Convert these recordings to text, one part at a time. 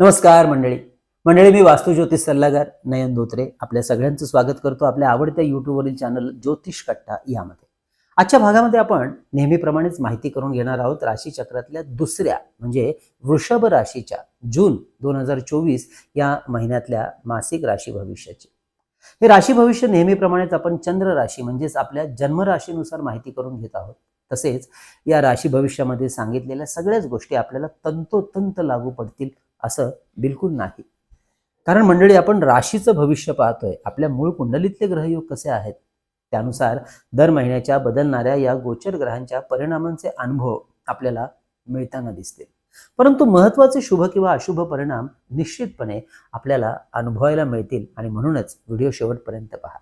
नमस्कार मंडळी. मंडळी मी वास्तू ज्योतिष सल्लागार नयन धोत्रे आपल्या सगळ्यांचं स्वागत करतो आपल्या आवडत्या युट्यूबवरील चॅनल ज्योतिष कट्टा यामध्ये. आजच्या भागामध्ये आपण नेहमीप्रमाणेच माहिती करून घेणार आहोत राशीचक्रातल्या दुसऱ्या म्हणजे वृषभ राशीच्या जून दोन हजार चोवीस या महिन्यातल्या मासिक राशी भविष्याची. हे राशी भविष्य नेहमीप्रमाणेच आपण चंद्र राशी म्हणजेच आपल्या जन्मराशीनुसार माहिती करून घेत आहोत. तसेच या राशी भविष्यामध्ये सांगितलेल्या सगळ्याच गोष्टी आपल्याला तंतोतंत लागू पडतील. असं बिलकुल नाही. कारण मंडळी आपण राशीचं भविष्य पाहतोय. आपल्या मूळ कुंडलीतले ग्रहयोग कसे आहेत? त्यानुसार दर महिन्याच्या बदलणाऱ्या या गोचर ग्रहांच्या परिणामांचे अनुभव आपल्याला मिळताना दिसतील. परंतु महत्त्वाचे शुभ किंवा अशुभ परिणाम निश्चितपणे आपल्याला अनुभवायला मिळतील आणि म्हणूनच व्हिडिओ शेवटपर्यंत पहा.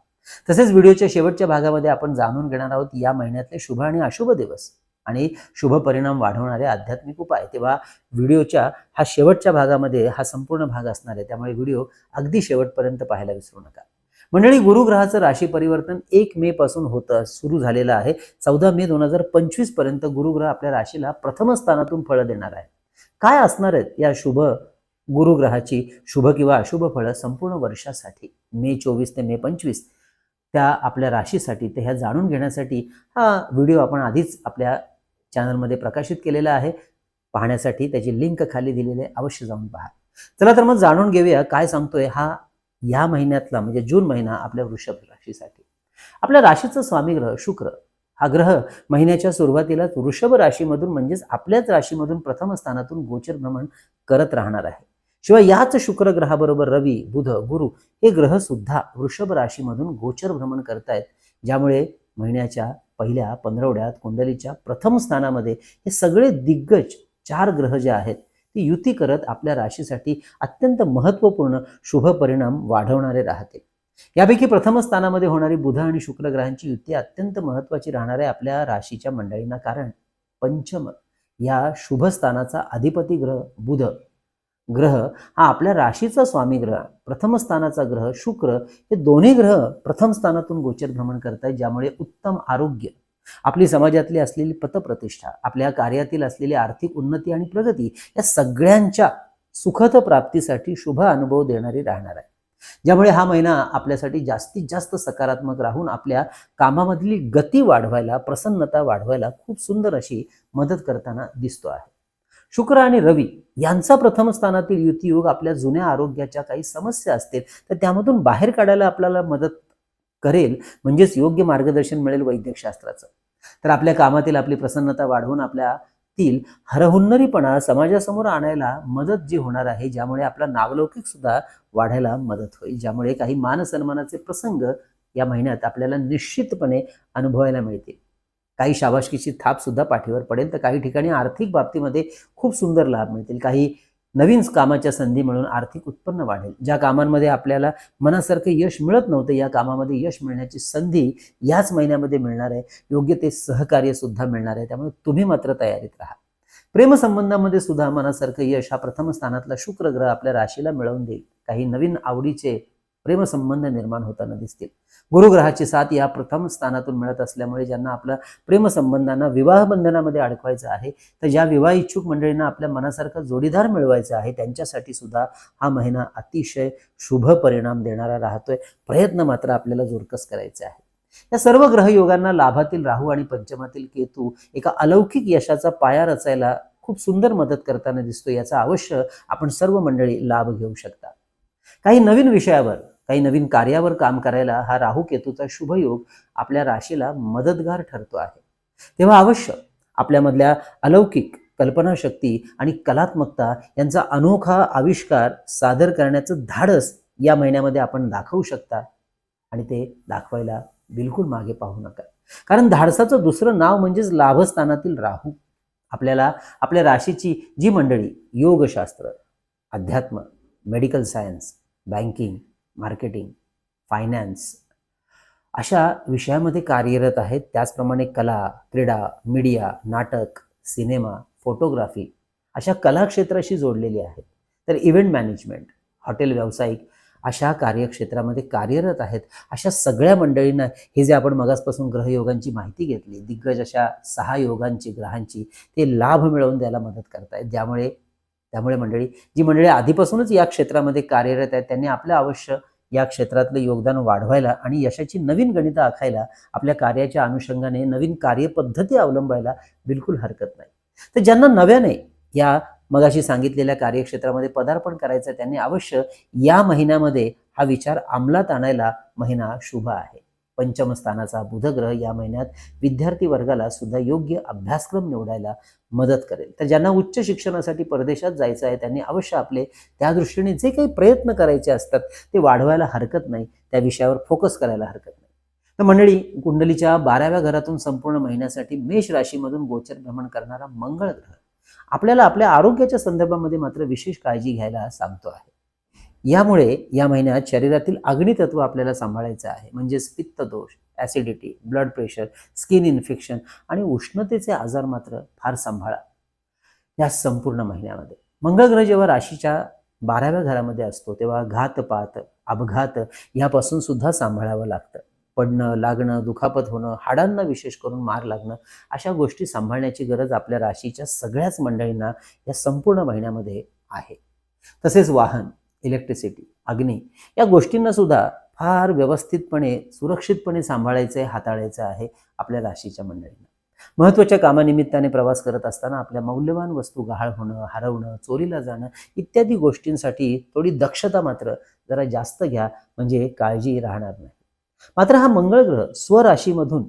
तसेच व्हिडिओच्या शेवटच्या भागामध्ये आपण जाणून घेणार आहोत या महिन्यातले शुभ आणि अशुभ दिवस. आणि शुभ परिणाम वाढवणारे आध्यात्मिक उपाय. तेव्हा व्हिडिओच्या हा शेवटच्या भागामध्ये हा संपूर्ण भाग असणार आहे. त्यामुळे व्हिडिओ अगदी शेवटपर्यंत पाहायला विसरू नका. मंडळी गुरुग्रहाचं राशी परिवर्तन एक मे पासून होतं सुरू झालेलं आहे. चौदा मे दोन हजार पंचवीसपर्यंत गुरुग्रह आपल्या राशीला प्रथम स्थानातून फळं देणार आहे. काय असणार आहेत या शुभ गुरुग्रहाची शुभ किंवा अशुभ फळं संपूर्ण वर्षासाठी? मे चोवीस ते मे पंचवीस त्या आपल्या राशीसाठी ते ह्या जाणून घेण्यासाठी हा व्हिडिओ आपण आधीच आपल्या चॅनलमध्ये प्रकाशित केलेलं आहे. पाहण्यासाठी त्याची लिंक खाली दिलेली आहे. अवश्य जाऊन पहा. चला तर मग जाणून घेऊया काय सांगतोय हा या महिन्यातला म्हणजे जून महिना आपल्या वृषभ राशीसाठी. आपल्या राशीचा स्वामी ग्रह शुक्र हा ग्रह महिन्याच्या सुरुवातीलाच वृषभ राशीमधून म्हणजेच आपल्याच राशीमधून प्रथम स्थानातून गोचर भ्रमण करत राहणार आहे. शिवाय याच शुक्र ग्रहाबरोबर रवी बुध गुरु हे ग्रह सुद्धा वृषभ राशीमधून गोचर भ्रमण करतायत. ज्यामुळे महिन्याच्या पहिल्या पंधरवड्यात कुंडलीच्या प्रथम स्थानामध्ये हे सगळे दिग्गज चार ग्रह जे आहेत ते युती करत आपल्या राशीसाठी अत्यंत महत्त्वपूर्ण शुभ परिणाम वाढवणारे राहते यापैकी प्रथम स्थानामध्ये होणारी बुध आणि शुक्र ग्रहांची युती अत्यंत महत्त्वाची राहणार आहे आपल्या राशीच्या मंडळींना. कारण पंचम या शुभ स्थानाचा अधिपती ग्रह बुध. ग्रह हा आपल्या राशीचा स्वामी ग्रह. प्रथम स्थानाचा ग्रह शुक्र हे दोन्ही ग्रह प्रथम स्थानातून गोचर भ्रमण करतायत ज्यामुळे उत्तम आरोग्य आपली समाजातली असलेली पतप्रतिष्ठा आपल्या कार्यातील असलेली आर्थिक उन्नती आणि प्रगती या सगळ्यांच्या सुखद प्राप्तीसाठी शुभ अनुभव देणारी राहणार आहे. ज्यामुळे हा महिना आपल्यासाठी जास्तीत जास्त सकारात्मक राहून आपल्या कामामधली गती वाढवायला प्रसन्नता वाढवायला खूप सुंदर अशी मदत करताना दिसतो आहे. शुक्र आणि रवी यांचा प्रथम स्थानातील युतीयोग आपल्या जुन्या आरोग्याच्या काही समस्या असतील तर त्यामधून बाहेर काढायला आपल्याला मदत करेल म्हणजेच योग्य मार्गदर्शन मिळेल वैद्यकशास्त्राचं. तर आपल्या कामातील आपली प्रसन्नता वाढवून आपल्यातील हरहुन्नरीपणा समाजासमोर आणायला मदत जी होणार आहे ज्यामुळे आपला नावलौकिक सुद्धा वाढायला मदत होईल ज्यामुळे काही मान सन्मानाचे प्रसंग या महिन्यात आपल्याला निश्चितपणे अनुभवायला मिळतील. काही शाबाशकीची थापसुद्धा पाठीवर पडेल. तर काही ठिकाणी आर्थिक बाबतीमध्ये खूप सुंदर लाभ मिळतील. काही नवीन कामाच्या संधी मिळून आर्थिक उत्पन्न वाढेल. ज्या कामांमध्ये आपल्याला मनासारखं यश मिळत नव्हतं या कामामध्ये यश मिळण्याची संधी याच महिन्यामध्ये मिळणार आहे. योग्य ते सहकार्य सुद्धा मिळणार आहे. त्यामुळे तुम्ही मात्र तयारीत राहा. प्रेमसंबंधामध्ये सुद्धा मनासारखं यश हा प्रथम स्थानातला शुक्र ग्रह आपल्या राशीला मिळवून देईल. काही नवीन आवडीचे प्रेमसंबंध निर्माण होताना दिसतील. गुरुग्रहाची साथ या प्रथम स्थानातून मिळत असल्यामुळे ज्यांना आपल्या प्रेमसंबंधांना विवाह बंधनामध्ये अडकवायचं आहे तर ज्या विवाह इच्छुक मंडळींना आपल्या मनासारखा जोडीदार मिळवायचा आहे त्यांच्यासाठी सुद्धा हा महिना अतिशय शुभ परिणाम देणारा राहतोय. प्रयत्न मात्र आपल्याला जोरकस करायचे आहे या सर्व ग्रहयोगांना लाभातील राहू आणि पंचमातील केतू एका अलौकिक यशाचा पाया रचायला खूप सुंदर मदत करताना दिसतो याचा अवश्य आपण सर्व मंडळी लाभ घेऊ शकता. काही नवीन विषयावर काही नवीन कार्यावर काम करायला हा राहू केतूचा शुभ योग आपल्या राशीला मदतगार ठरतो आहे. तेव्हा अवश्य आपल्यामधल्या अलौकिक कल्पनाशक्ती आणि कलात्मकता यांचा अनोखा आविष्कार सादर करण्याचं धाडस या महिन्यामध्ये आपण दाखवू शकता आणि ते दाखवायला बिलकुल मागे पाहू नका. कारण धाडसाचं दुसरं नाव म्हणजेच लाभस्थानातील राहू. आपल्याला आपल्या राशीची जी मंडळी योगशास्त्र अध्यात्म medical science banking marketing finance अशा विषयामध्ये कार्यरत आहेत. त्याचप्रमाणे कला क्रीडा मीडिया नाटक सिनेमा फोटोग्राफी अशा कलाक्षेत्राशी जोडलेली आहेत. तर इव्हेंट मॅनेजमेंट हॉटेल व्यावसायिक अशा कार्यक्षेत्रामध्ये कार्यरत आहेत. अशा सगळ्या मंडळींना हे जे आपण मगासपासून ग्रहयोगांची माहिती घेतली दिग्गज अशा सहा योगांची ग्रहांची ते लाभ मिळवून द्यायला मदत करतायत. ज्यामुळे त्यामुळे मंडळी जी मंडळी आधीपासूनच या क्षेत्रामध्ये कार्यरत आहेत त्यांनी आपलं अवश्य या क्षेत्रातलं योगदान वाढवायला आणि यशाची नवीन गणितं आखायला आपल्या कार्याच्या अनुषंगाने नवीन कार्यपद्धती अवलंबायला बिलकुल हरकत नाही. तर ज्यांना नव्याने या मगाशी सांगितलेल्या कार्यक्षेत्रामध्ये पदार्पण करायचं त्यांनी अवश्य या महिन्यामध्ये हा विचार अंमलात आणायला महिना शुभ आहे. पंचमस्थानाचा बुधग्रह या महिन्यात विद्यार्थी वर्गाला सुद्धा योग्य अभ्यासक्रम निवडायला मदत करेल. तर ज्यांना उच्च शिक्षणासाठी परदेशात जायचं आहे त्यांनी अवश्य आपले त्या दृष्टीने जे काही प्रयत्न करायचे असतात ते वाढवायला हरकत नाही. त्या विषयावर फोकस करायला हरकत नाही. तर मंडळी कुंडलीच्या बाराव्या घरातून संपूर्ण महिन्यासाठी मेष राशीमधून गोचर भ्रमण करणारा मंगळ ग्रह आपल्याला आपल्या आरोग्याच्या संदर्भामध्ये मात्र विशेष काळजी घ्यायला सांगतो आहे. यामुळे या महिन्यात शरीरातील अग्नितत्व आपल्याला सांभाळायचं आहे. म्हणजेच पित्तदोष acidity blood pressure skin infection आणि उष्णतेचे आजार मात्र फार सांभाळा. या संपूर्ण महिन्यामध्ये. मंगळ ग्रह जेव्हा राशीच्या बाराव्या घरामध्ये असतो तेव्हा घातपात अपघात यापासून सुद्धा सांभाळावं लागतं. पडणं लागणं दुखापत होणं हाडांना विशेष करून मार लागणं अशा गोष्टी सांभाळण्याची गरज आपल्या राशीच्या सगळ्याच मंडळींना या संपूर्ण महिन्यामध्ये आहे. तसेच वाहन. इलेक्ट्रिसिटी अग्नी या गोष्टींना सुद्धा फार व्यवस्थितपणे सुरक्षितपणे सांभाळायचं आहे हाताळायचं आहे आपल्या राशीच्या मंडळींना. महत्त्वाच्या कामानिमित्ताने प्रवास करत असताना आपल्या मौल्यवान वस्तू गहाळ होणं हरवणं चोरीला जाणं इत्यादी गोष्टींसाठी थोडी दक्षता मात्र जरा जास्त घ्या म्हणजे काळजी राहणार नाही. मात्र हा मंगळ ग्रह स्वराशीमधून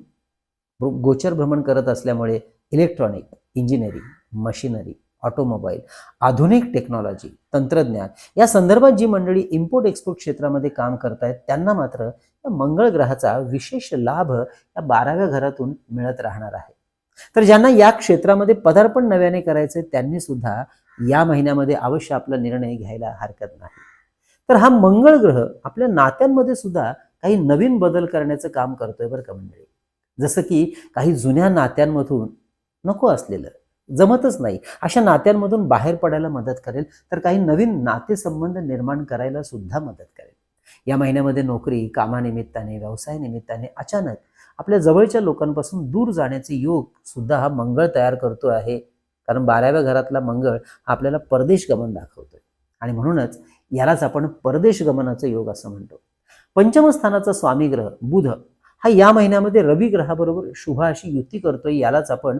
गोचर भ्रमण करत असल्यामुळे इलेक्ट्रॉनिक इंजिनिअरिंग मशिनरी ऑटोमोबाईल आधुनिक टेक्नॉलॉजी तंत्रज्ञान या संदर्भात जी मंडळी इम्पोर्ट एक्सपोर्ट क्षेत्रामध्ये काम करतायत त्यांना मात्र या मंगळ ग्रहाचा विशेष लाभ या बाराव्या घरातून मिळत राहणार आहे. तर ज्यांना या क्षेत्रामध्ये पदार्पण नव्याने करायचे त्यांनी सुद्धा या महिन्यामध्ये अवश्य आपला निर्णय घ्यायला हरकत नाही. तर हा मंगळ ग्रह आपल्या नात्यांमध्ये सुद्धा काही नवीन बदल करण्याचं काम करतोय बरं का मंडळी? जसं की काही जुन्या नात्यांमधून नको असलेलं जमतच नाही. अशा नात्यांमधून बाहेर पडायला मदत करेल तर काही नवीन नातेसंबंध निर्माण करायला सुद्धा मदत करेल. या महिन्यामध्ये नोकरी कामानिमित्ताने व्यवसाय निमित्ताने अचानक आपल्या जवळच्या लोकांपासून दूर जाण्याचे योग सुद्धा हा मंगळ तयार करतो आहे. कारण बाराव्या घरातला मंगळ आपल्याला परदेश गमन दाखवतोय. आणि म्हणूनच यालाच आपण परदेश गमनाचा योग असं म्हणतो. पंचमस्थानाचा स्वामी ग्रह बुध हा या महिन्यामध्ये रवी ग्रहाबरोबर शुभ अशी युती करतोय यालाच आपण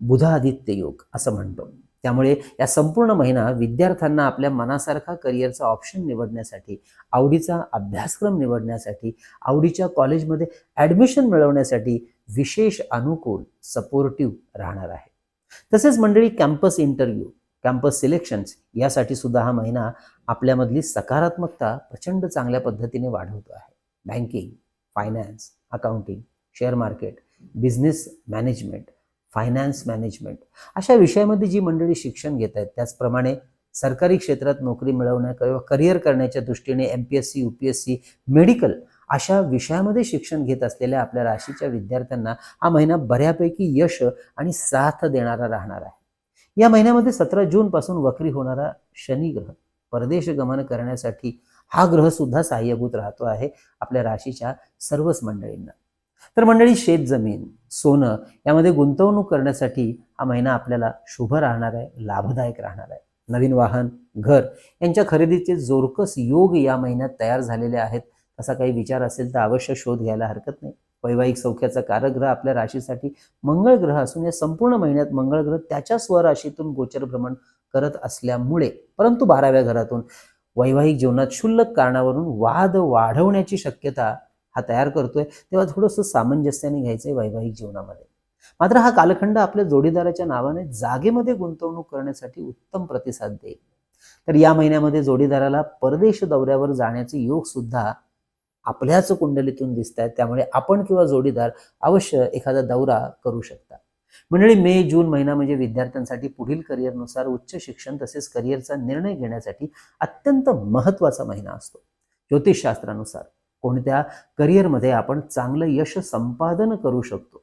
बुधादित्य योग असं म्हणतो. त्यामुळे या संपूर्ण महिना विद्यार्थ्यांना आपल्या मनासारखा करिअरचा ऑप्शन निवडण्यासाठी आवडीचा अभ्यासक्रम निवडण्यासाठी आवडीच्या कॉलेजमध्ये ॲडमिशन मिळवण्यासाठी विशेष अनुकूल सपोर्टिव्ह राहणार आहे. तसेच मंडळी कॅम्पस इंटरव्ह्यू कॅम्पस सिलेक्शन्स यासाठी सुद्धा हा महिना आपल्यामधली सकारात्मकता प्रचंड चांगल्या पद्धतीने वाढवतो आहे. Banking finance accounting share market business management finance management. अशा विषयामध्ये जी मंडळी शिक्षण घेत आहेत त्याचप्रमाणे सरकारी क्षेत्रात नोकरी मिळवण्या किंवा करिअर करण्याच्या दृष्टीने M P S C U P S C medical अशा विषयामध्ये शिक्षण घेत असलेल्या आपल्या राशीच्या विद्यार्थ्यांना हा महिना बऱ्यापैकी यश आणि साथ देणारा राहणार आहे. या महिन्यामध्ये सतरा जूनपासून वक्री होणारा शनी ग्रह परदेश गमन करण्यासाठी हा ग्रह सुद्धा सहाय्यभूत राहतो आहे आपल्या राशीच्या सर्वच मंडळींना. तर मंडळी शेत जमीन सोनं यामध्ये गुंतवणूक करण्यासाठी हा महिना आपल्याला शुभ राहणार आहे लाभदायक राहणार आहे. नवीन वाहन घर यांच्या खरेदीचे जोरकस योग या महिन्यात तयार झालेले आहेत. असा काही विचार असेल तर अवश्य शोध घ्यायला हरकत नाही. वैवाहिक सौख्याचा कारग्रह आपल्या राशीसाठी मंगळ ग्रह असून या संपूर्ण महिन्यात मंगळ ग्रह त्याच्या स्वराशीतून गोचर भ्रमण करत असल्यामुळे परंतु बाराव्या घरातून वैवाहिक जीवनात क्षुल्लक कारणावरून वाद वाढवण्याची शक्यता हा तयार करतोय तेव्हा थोडंसं सामंजस्याने घ्यायचं आहे वैवाहिक जीवनामध्ये. मात्र हा कालखंड आपल्या जोडीदाराच्या नावाने जागेमध्ये गुंतवणूक करण्यासाठी उत्तम प्रतिसाद देईल. तर या महिन्यामध्ये जोडीदाराला परदेश दौऱ्यावर जाण्याचे योग सुद्धा आपल्याच कुंडलीतून दिसत आहेत त्यामुळे आपण किंवा जोडीदार अवश्य एखादा दौरा करू शकता. मंडळी मे जून महिना म्हणजे विद्यार्थ्यांसाठी पुढील करिअरनुसार उच्च शिक्षण तसेच करिअरचा निर्णय घेण्यासाठी अत्यंत महत्त्वाचा महिना असतो. ज्योतिषशास्त्रानुसार. कोणत्या करिअरमध्ये आपण चांगलं यश संपादन करू शकतो?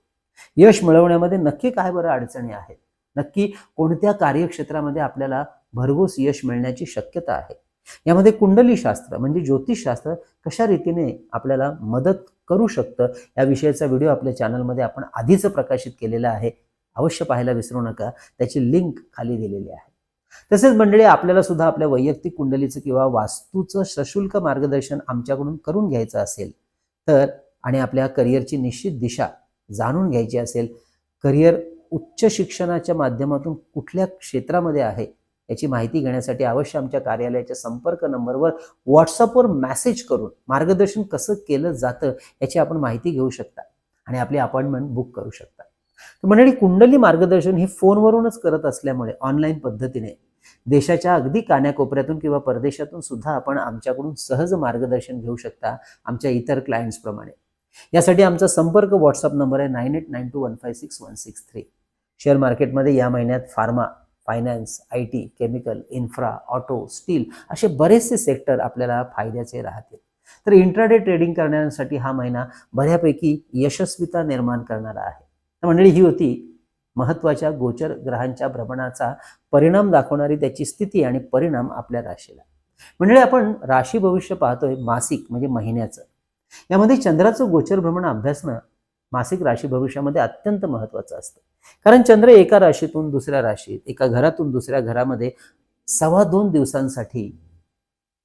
यश मिळवण्यामध्ये नक्की काय बरं अडचणी आहेत? नक्की कोणत्या कार्यक्षेत्रामध्ये आपल्याला भरघोस यश मिळण्याची शक्यता आहे? यामध्ये कुंडली शास्त्र म्हणजे ज्योतिषशास्त्र कशा रीतीने आपल्याला मदत करू शकतं? या विषयाचा व्हिडिओ आपल्या चॅनलमध्ये आपण आधीच प्रकाशित केलेला आहे. अवश्य पाहायला विसरू नका. त्याची लिंक खाली दिलेली आहे. तसेच मंडळी आपल्याला सुद्धा आपल्या वैयक्तिक कुंडलीचं किंवा वास्तूचं सशुल्क मार्गदर्शन आमच्याकडून करून घ्यायचं असेल तर आणि आपल्या करिअरची निश्चित दिशा जाणून घ्यायची असेल करिअर उच्च शिक्षणाच्या माध्यमातून कुठल्या क्षेत्रामध्ये आहे याची माहिती घेण्यासाठी अवश्य आमच्या कार्यालयाच्या संपर्क नंबरवर व्हॉट्सअपवर मेसेज करून मार्गदर्शन कसं केलं जातं याची आपण माहिती घेऊ शकता आणि आपली अपॉइंटमेंट बुक करू शकता. मंडळी कुंडली मार्गदर्शन हे फोनवरूनच करत असल्यामुळे ऑनलाईन पद्धतीने देशाच्या अगदी कान्याकोपऱ्यातून किंवा परदेशातून सुद्धा आपण आमच्याकडून सहज मार्गदर्शन घेऊ शकता आमच्या इतर क्लायंट्सप्रमाणे यासाठी आमचा संपर्क व्हॉट्सअप नंबर आहे nine eight nine two one five six one six three share मार्केटमध्ये या महिन्यात pharma finance I T chemical infra auto steel असे बरेचसे सेक्टर आपल्याला फायद्याचे राहतील. तर इंट्राडे ट्रेडिंग करण्यासाठी हा महिना बऱ्यापैकी यशस्वीता निर्माण करणारा आहे. तर मंडळी ही होती महत्त्वाच्या गोचर ग्रहांच्या भ्रमणाचा परिणाम दाखवणारी त्याची स्थिती आणि परिणाम आपल्या राशीला. मंडळी आपण राशी भविष्य पाहतोय मासिक म्हणजे महिन्याचं. यामध्ये चंद्राचं गोचर भ्रमण अभ्यासणं मासिक राशी भविष्यामध्ये अत्यंत महत्त्वाचं असतं. कारण चंद्र एका राशीतून दुसऱ्या राशीत एका घरातून दुसऱ्या घरामध्ये सव्वा दोन दिवसांसाठी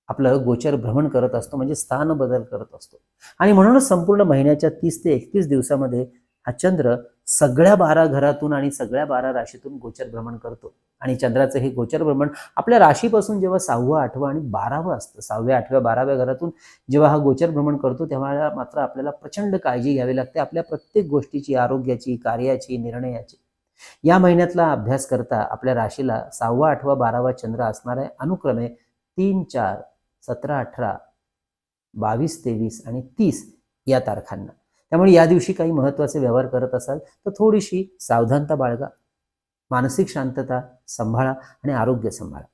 आपलं गोचर भ्रमण करत असतो म्हणजे स्थान बदल करत असतो. आणि म्हणूनच संपूर्ण महिन्याच्या तीस ते एकतीस दिवसामध्ये हा चंद्र सगळ्या बारा घरातून आणि सगळ्या बारा राशीतून गोचर भ्रमण करतो. आणि चंद्राचं हे गोचर भ्रमण आपल्या राशीपासून जेव्हा सहावं आठवं आणि बारावं असतं सहाव्या आठव्या बाराव्या घरातून जेव्हा हा गोचर भ्रमण करतो तेव्हा मात्र आपल्याला प्रचंड काळजी घ्यावी लागते. आपल्या प्रत्येक गोष्टीची आरोग्याची कार्याची निर्णयाची. या महिन्यातला अभ्यास करता आपल्या राशीला सहावा आठवा बारावा चंद्र असणार आहे अनुक्रमे तीन चार सतरा अठरा बावीस तेवीस आणि तीस या तारखांना. त्यामुळे या दिवशी काही महत्त्वाचे व्यवहार करत असाल तर थोडीशी सावधानता बाळगा. मानसिक शांतता सांभाळा आणि आरोग्य सांभाळा.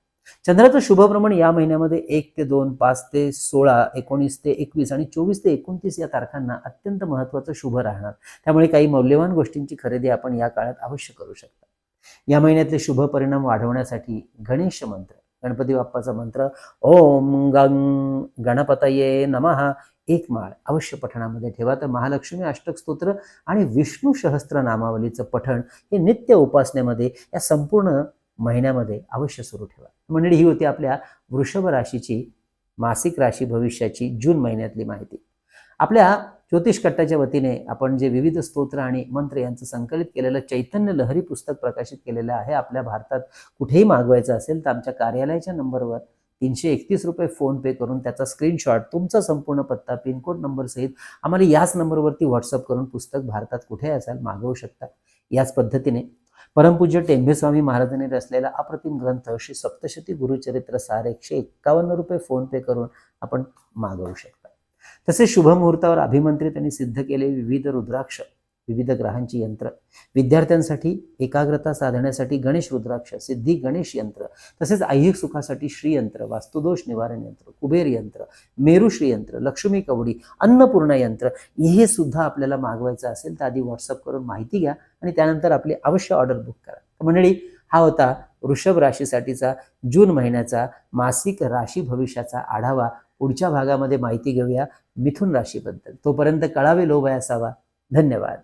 चंद्राचं शुभभ्रमण या महिन्यामध्ये एक ते दोन पाच ते सोळा एकोणीस ते एकवीस आणि चोवीस ते एकोणतीस या तारखांना अत्यंत महत्त्वाचं शुभ राहणार. त्यामुळे काही मौल्यवान गोष्टींची खरेदी आपण या काळात अवश्य करू शकता. या महिन्यातले शुभ परिणाम वाढवण्यासाठी गणेश मंत्र. गणपती बाप्पाचा मंत्र ओम गंग गणपतये नमः एक माळ अवश्य पठणामध्ये ठेवा. तर महालक्ष्मी अष्टक स्तोत्र आणि विष्णू सहस्त्र नामावलीचं पठण हे नित्य उपासनेमध्ये या संपूर्ण महिन्यामध्ये अवश्य सुरू ठेवा. मंडळी ही होती आपल्या वृषभ राशीची मासिक राशी भविष्याची जून महिन्यातली माहिती. आपल्या ज्योतिष कट्टाच्या वतीने आपण जे विविध स्तोत्र आणि मंत्र यांचं संकलित केलेलं चैतन्य लहरी पुस्तक प्रकाशित केलेलं आहे आपल्या भारतात कुठेही मागवायचं असेल तर आमच्या कार्यालयाच्या नंबरवर तीनशे एकतीस रुपये फोन पे करून त्याचा स्क्रीनशॉट तुमचा संपूर्ण पत्ता पिनकोड नंबरसहित आम्हाला याच नंबरवरती व्हॉट्सअप करून पुस्तक भारतात कुठे असाल मागवू शकता. याच पद्धतीने परमपूज्य टेंभेस्वामी महाराजांनी रचलेला अप्रतिम ग्रंथ श्री सप्तशती गुरुचरित्र सार एकशे एक्कावन्न रुपये फोन पे करून आपण मागवू शकतो. तसेच शुभमुहूर्तावर अभिमंत्रित आणि सिद्ध केले. विविध रुद्राक्ष विविध ग्रहांची यंत्र. विद्यार्थ्यांसाठी एकाग्रता साधण्यासाठी गणेश रुद्राक्ष सिद्धी गणेश यंत्र तसेच ऐहिक सुखासाठी श्रीयंत्र वास्तुदोष निवारण यंत्र कुबेर यंत्र मेरू श्रीयंत्र लक्ष्मी कवडी अन्नपूर्णा यंत्र हे सुद्धा आपल्याला मागवायचं असेल तर आधी व्हॉट्सअप करून माहिती घ्या आणि त्यानंतर आपली अवश्य ऑर्डर बुक करा. मंडळी हा होता वृषभ राशीसाठीचा जून महिन्याचा मासिक राशी भविष्याचा आढावा. पुढच्या भागामध्ये माहिती घेऊया मिथुन राशीबद्दल. तोपर्यंत कळावे लोभ असावा धन्यवाद.